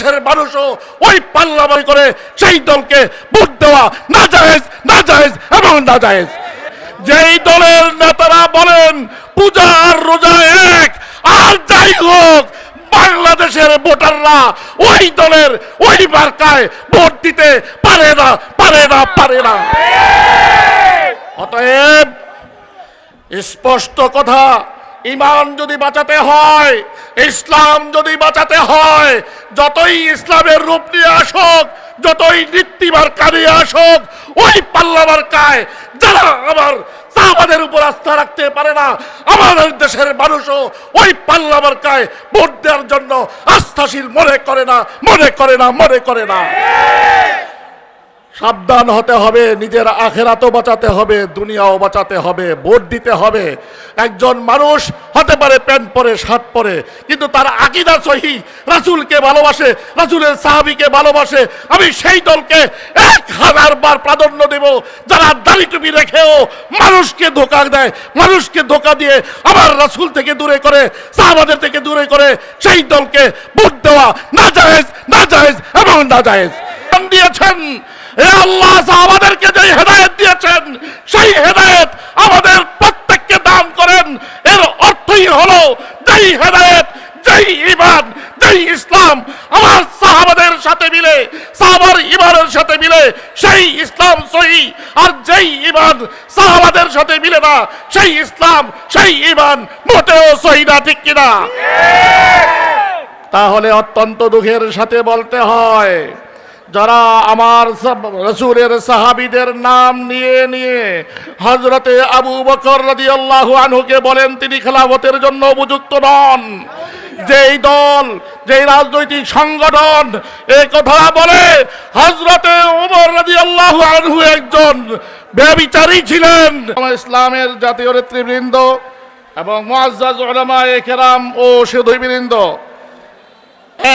দেশের মানুষও ওই পাল্লাবাই করে সেই দলকে ভোট দেওয়া না জায়েজ না জায়েজ এবং না জায়েজ যেই দলের নেতারা বলেন, পূজা আর রোজা এক, আর যাই হোক, বাংলাদেশের ভোটাররা ওই দলের ওই মার্কায় ভোট দিতে পারে না পারে না পারে না। অতএব স্পষ্ট কথা ইমান যদি বাঁচাতে হয়, ইসলাম যদি বাঁচাতে হয়, যতই ইসলামের রূপ নিয়ে আসুক, যতই নীতিবার কাজে আসুক, ওই পাল্লাবার কায় যারা আমার সাহাবাদের উপর আস্থা রাখতে পারে না, আমাদের দেশের মানুষও ওই পাল্লাবার কায় ভোট দেওয়ার জন্য আস্থাশীল মনে করে না, মনে করে না, মনে করে না। সাবধান হতে হবে, নিজের আখেরাতও বাঁচাতে হবে, দুনিয়াও বাঁচাতে হবে, ভোট দিতে হবে। একজন মানুষ হতে পারে প্যান্ট পরে, শার্ট পরে, কিন্তু তার আকিদা সহি। রাসুলকে ভালোবাসে, রাসূলের সাহাবীকে ভালোবাসে। আমি সেই দলকে এক হাজার বার প্রাধান্য দেব। যারা দাড়ি টুপি রেখেও মানুষকে ধোকা দেয়, মানুষকে ধোকা দিয়ে আবার রাসূল থেকে দূরে করে, সাহাবাদের থেকে দূরে করে, সেই দলকে ভোট দেওয়া না জায়েজ না জায়েজ এবং না জায়েজ দিয়েছেন এ আল্লাহ আমাদেরকে যে হেদায়েত দিয়েছেন, সেই হেদায়েত আমাদের প্রত্যেককে দান করেন। এর অর্থই হলো যেই হেদায়েত, যেই ইমান যেই ইসলাম। আমার সাহাবাদের সাথে মিলে, সাহাবার ইমানের সাথে মিলে, সেই ইসলাম সহি। আর যেই ইমান সাহাবাদের সাথে মিলে না, সেই ইসলাম, সেই ইমান মোটেও সহি না, ঠিক কিনা? তাহলে অত্যন্ত দুঃখের সাথে বলতে হয় যারা আমার রসুলের সাহাবিদের নাম নিয়ে নিয়ে হজরতে আবু বকর রাদিয়াল্লাহু আনহুকে বলেন, তিনি খেলাফতের জন্য উপযুক্ত নন। যেই দল, যেই রাজনৈতিক সংগঠন এই কথা বলে হজরতে উমর রাদিয়াল্লাহু আনহু একজন ব্যবিচারী ছিলেন। ইসলামের জাতীয় নেতৃবৃন্দ এবং মুআজ্জাজ উলামায়ে কেরাম ও সুধীবৃন্দ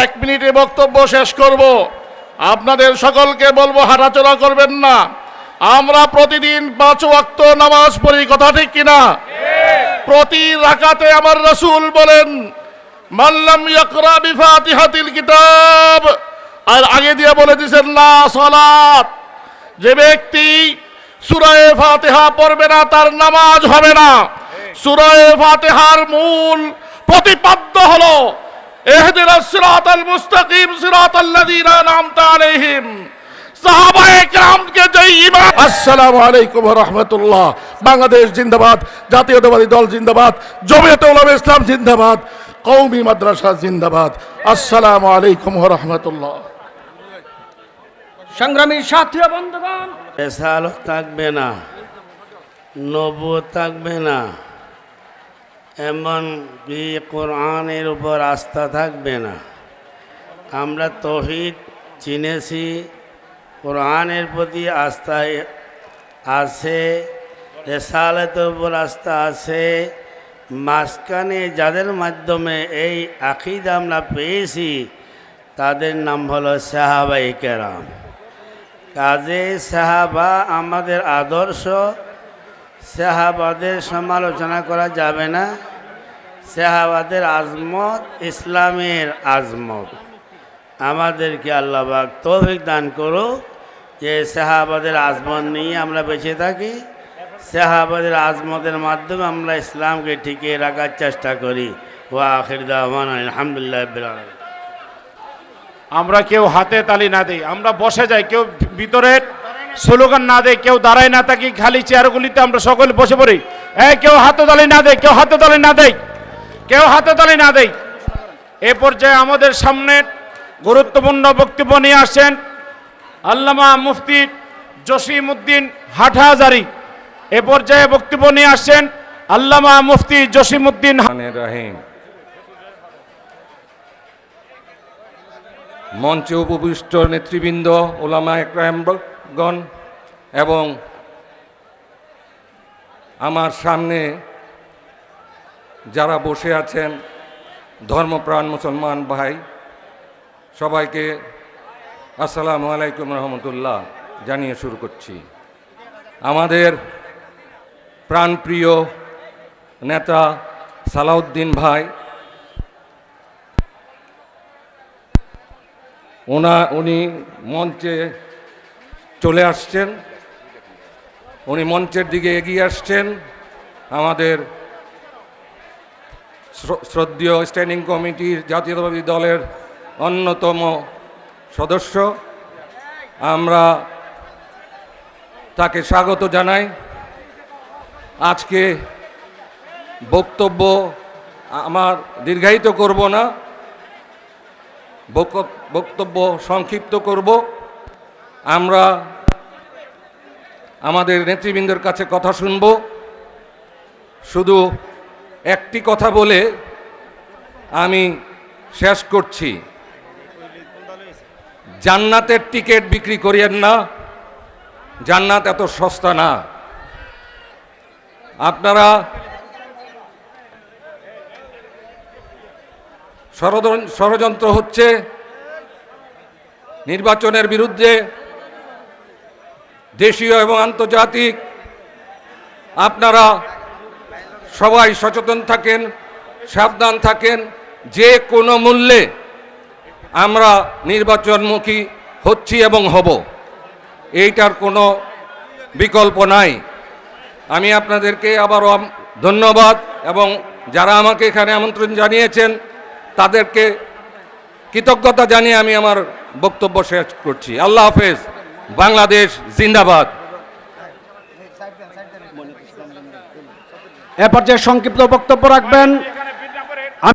এক মিনিটে বক্তব্য শেষ করব। আপনাদের সকলকে বলব হাঁটাচলা করবেন না। আমরা প্রতিদিন পাঁচ ওয়াক্ত নামাজ পড়ি, কথা ঠিক কিনা? প্রতি রাকাতে আমার রসুল বলেন মাল্লাম ইয়াকরা বিফাতিহাতিল কিতাব। আর আগে দিয়ে বলে দিয়েছেন লা সালাত। যে ব্যক্তি সুরায়ে ফাতিহা পড়বে না, তার নামাজ হবে না। সুরায়ে ফাতিহার মূল প্রতিপাদ্য হলো اهدنا الصراط المستقيم صراط الذين انعمت عليهم সাহাবায়ে কেরামকে যে ইমান আসসালামু আলাইকুম ওয়া রাহমাতুল্লাহ বাংলাদেশ জিন্দাবাদ জাতীয়তাবাদী দল জিন্দাবাদ জমিয়তে উলামা ইসলাম জিন্দাবাদ কওমি মাদ্রাসা জিন্দাবাদ আসসালামু আলাইকুম ওয়া রাহমাতুল্লাহ সংগ্রামী সাথী ও বন্ধুগণ এসাল থাকবে না নবু থাকবে না এমন কি কোরআনের উপর আস্থা থাকবে না। আমরা তহিদ চিনেছি, কোরআনের প্রতি আস্থা আছে রেসালের উপর আস্থা আছে। মাঝখানে যাদের মাধ্যমে এই আকিদ আমরা পেয়েছি, তাদের নাম হলো সাহাবাই কেরাম। কাজে সাহাবা আমাদের আদর্শ সাহাবাদের সমালোচনা করা যাবে না। সাহাবাদের আজমত, ইসলামের আজমত। আমাদেরকে আল্লাহবাক তৌফিক দান করো যে সাহাবাদের আজমত নিয়ে আমরা বেঁচে থাকি। সাহাবাদের আজমতের মাধ্যমে আমরা ইসলামকে টিকিয়ে রাখার চেষ্টা করি। ও আখির দাওয়ান আলহামদুলিল্লাহ আমরা কেউ হাতে তালি না দেই, আমরা বসে যাই, কেউ ভিতরে স্লোগান না দেয়, কেউ দাঁড়ায় না থাকি, খালি চেয়ারগুলিতে আমরা সকলে বসে পড়ি। এ কেউ হাতে তালি না দেয়, কেউ হাতে তালি না দেয়, কেউ হাতে তালি না দেয়। এ পর্যায়ে আমাদের সামনে গুরুত্বপূর্ণ বক্তব্য নিয়ে আসছেন আল্লামা মুফতি জসিম উদ্দিন হাটহাজারি। এ পর্যায়ে বক্তব্য নিয়ে আসছেন আল্লামা মুফতি জসিম উদ্দিন মঞ্চে উপবিষ্ট নেতৃবৃন্দ, ওলামা একরামগণ এবং আমার সামনে যারা বসে আছেন ধর্মপ্রাণ মুসলমান ভাই, সবাইকে আসসালামু আলাইকুম রহমতুল্লাহ জানিয়ে শুরু করছি। আমাদের প্রাণপ্রিয় নেতা সালাউদ্দিন ভাই, ওনা উনি মঞ্চে চলে আসছেন। উনি মঞ্চের দিকে এগিয়ে আসছেন। আমাদের শ্রদ্ধীয় স্ট্যান্ডিং কমিটির জাতীয়তাবাদী দলের অন্যতম সদস্য। আমরা তাকে স্বাগত জানাই। আজকে বক্তব্য আমার দীর্ঘায়িত করব না বক্তব্য সংক্ষিপ্ত করব। আমরা আমাদের নেতৃবৃন্দের কাছে কথা শুনব। শুধু একটি কথা বলে আমি শেষ করছি। জান্নাতের টিকিট বিক্রি করিয়েন না। জান্নাত এত সস্তা না। আপনারা ষড়যন্ত্র হচ্ছে নির্বাচনের বিরুদ্ধে দেশীয় এবং আন্তর্জাতিক, আপনারা সবাই সচেতন থাকেন, সাবধান থাকেন, যে কোনো মূল্যে আমরা নির্বাচনমুখী হচ্ছি এবং হব। এইটার কোনো বিকল্প নাই। আমি আপনাদেরকে আবারও ধন্যবাদ এবং যারা আমাকে এখানে আমন্ত্রণ জানিয়েছেন, তাদেরকে কৃতজ্ঞতা জানিয়ে আমি আমার বক্তব্য শেষ করছি। আল্লাহ হাফেজ। বাংলাদেশ জিন্দাবাদ। এ পর্যায়ে সংক্ষিপ্ত বক্তব্য রাখবেন